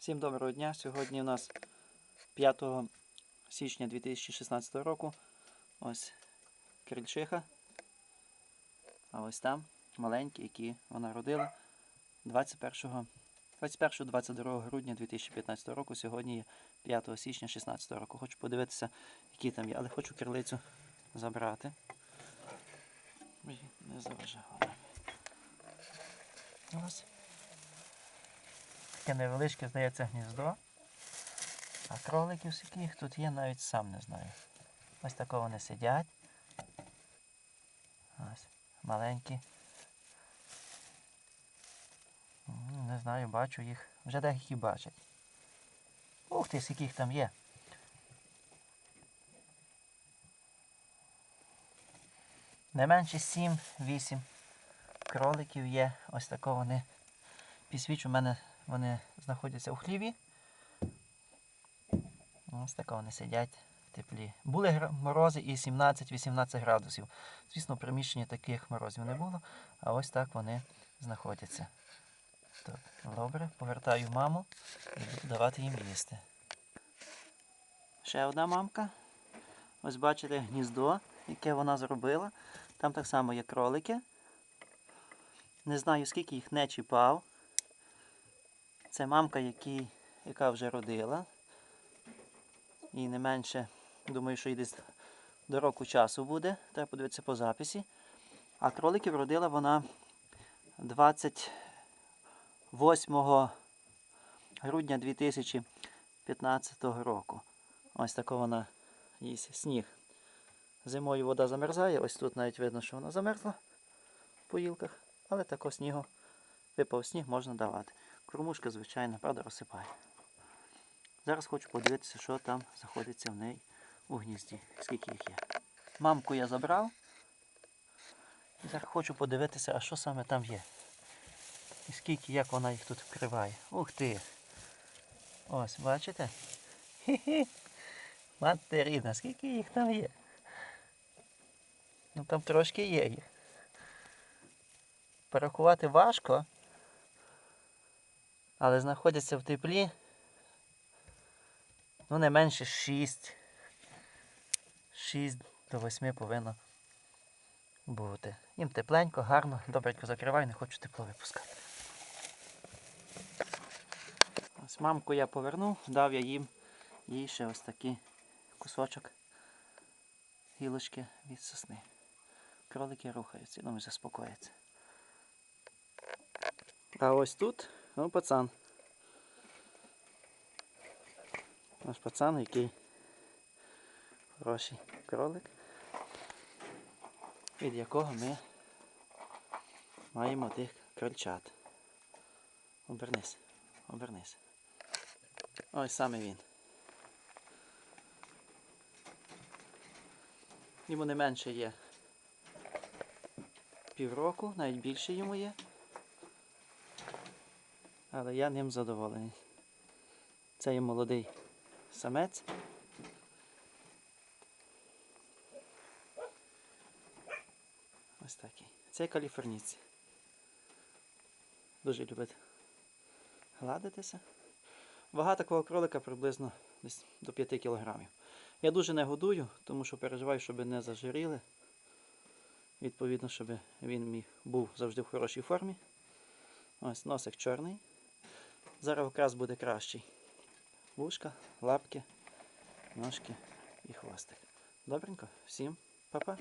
Всім доброго дня. Сьогодні у нас 5 січня 2016 року. Ось крильчиха. А ось там маленькі, які вона родила 21 21-22 грудня 2015 року. Сьогодні є 5 січня 2016 року. Хочу подивитися, які там є, але хочу крилицю забрати. Не заважаю. Ось. Таке невеличке, здається, гніздо. А кроликів скільки тут є, навіть сам не знаю. Ось тако вони сидять. Ось, маленькі. Не знаю, бачу їх. Вже деякі бачать. Ух ти, їх там є. Не менше 7-8 кроликів є. Ось тако вони підсвічу, у мене вони знаходяться у хліві. Ось тако вони сидять в теплі. Були морози і 17-18 градусів. Звісно, в приміщенні таких морозів не було, а ось так вони знаходяться. Так, добре, повертаю маму і буду давати їм їсти. Ще одна мамка. Ось бачите гніздо, яке вона зробила. Там так само є кролики. Не знаю, скільки їх не чіпав. Це мамка, які, яка вже родила. І не менше, думаю, що і десь до року часу буде. Треба подивитися по записі. А кроликів родила вона 28 грудня 2015 року. Ось така вона їсть сніг. Зимою вода замерзає, ось тут навіть видно, що вона замерзла по гілках, але такого снігу випав сніг можна давати. Кормушка, звичайно, правда, розсипає. Зараз хочу подивитися, що там знаходиться в неї у гнізді, скільки їх є. Мамку я забрав. Зараз хочу подивитися, а що саме там є. І скільки, як вона їх тут вкриває. Ух ти! Ось, бачите? Хі-хі. Мати рідна, скільки їх там є? Ну там трошки є їх. Порахувати важко, але знаходяться в теплі. Ну, не менше 6. 6 до 8 повинно бути. Їм тепленько, гарно, добренько закриваю, не хочу тепло випускати. Ось мамку я повернув, дав я їм їй ще ось такий кусочок гілочки від сосни. Кролики рухаються, думаю, заспокояться. А ось тут, ну, пацан. Наш пацан, який хороший кролик, від якого ми маємо тих крольчат. Обернись, обернись. Ось саме він. Йому не менше є півроку, навіть більше йому є. Але я ним задоволений. Це є молодий самець. Ось такий. Це каліфорнійці. Дуже любить гладитися. Вага такого кролика приблизно десь до 5 кілограмів. Я дуже не годую, тому що переживаю, щоб не зажиріли. Відповідно, щоб він міг був завжди в хорошій формі. Ось носик чорний. Зараз якраз буде кращий. Вушка, лапки, ножки і хвостик. Добренько, всім па-па.